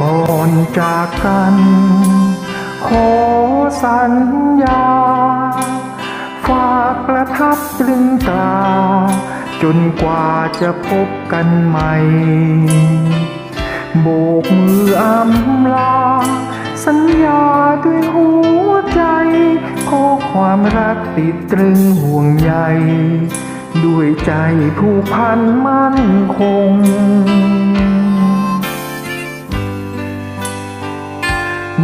ก่อนจากกัน ขอสัญญา ฝากประทับตรึงตรา จนกว่าจะพบกันใหม่ โบกมืออำลา สัญญาด้วยหัวใจ ขอความรักติดตรึงห่วงใย ด้วยใจผู้พันมั่นคง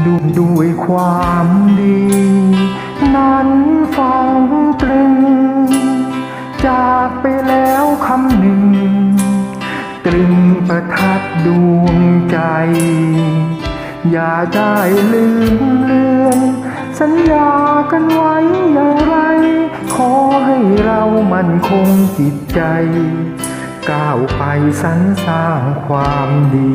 ดูด้วยความดี นั้นฟังตรึง จากไปแล้วคำหนึ่ง ตรึงประทัดดวงใจ อย่าได้ลืมเลือน สัญญากันไว้อย่างไร ขอให้เรามั่นคงจิตใจ ก้าวไปสรรสร้างความดี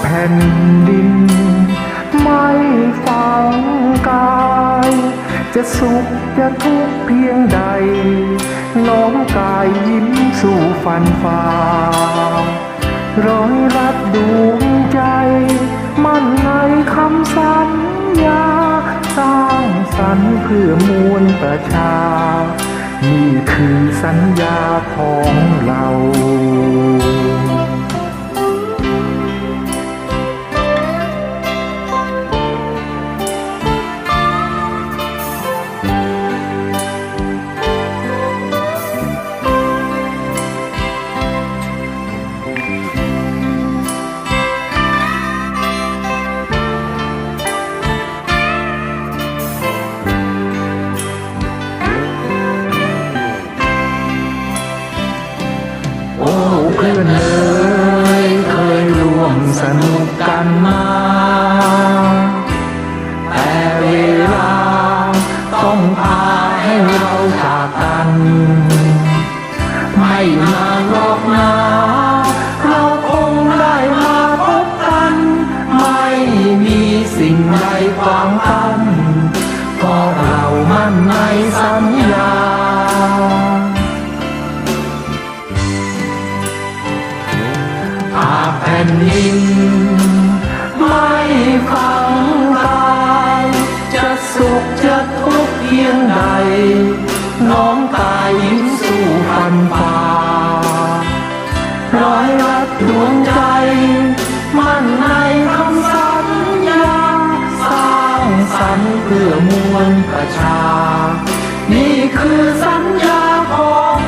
แผ่นดิน ไม่ฟังกาย จะสุขจะทุกข์เพียงใด น้องกายยิ้มสู่ฟันฝ่าร้อยรัดดวงใจ มั่นในคำสัญญา สร้างสรรค์เพื่อมวลประชา นี่คือสัญญาของเรา พื่อนเอ๋ยเคยร่วมสนุกกันมา แต่เวลาต้องพาให้เราจากกัน ไม่ ยงใด น้องตายยิ้มสู่ฟันฝ่าร้อยรัดดวงใจ มั่นในคำสัญญา สร้างสรรค์เพื่อมวลประชา นี่คือสัญญาของ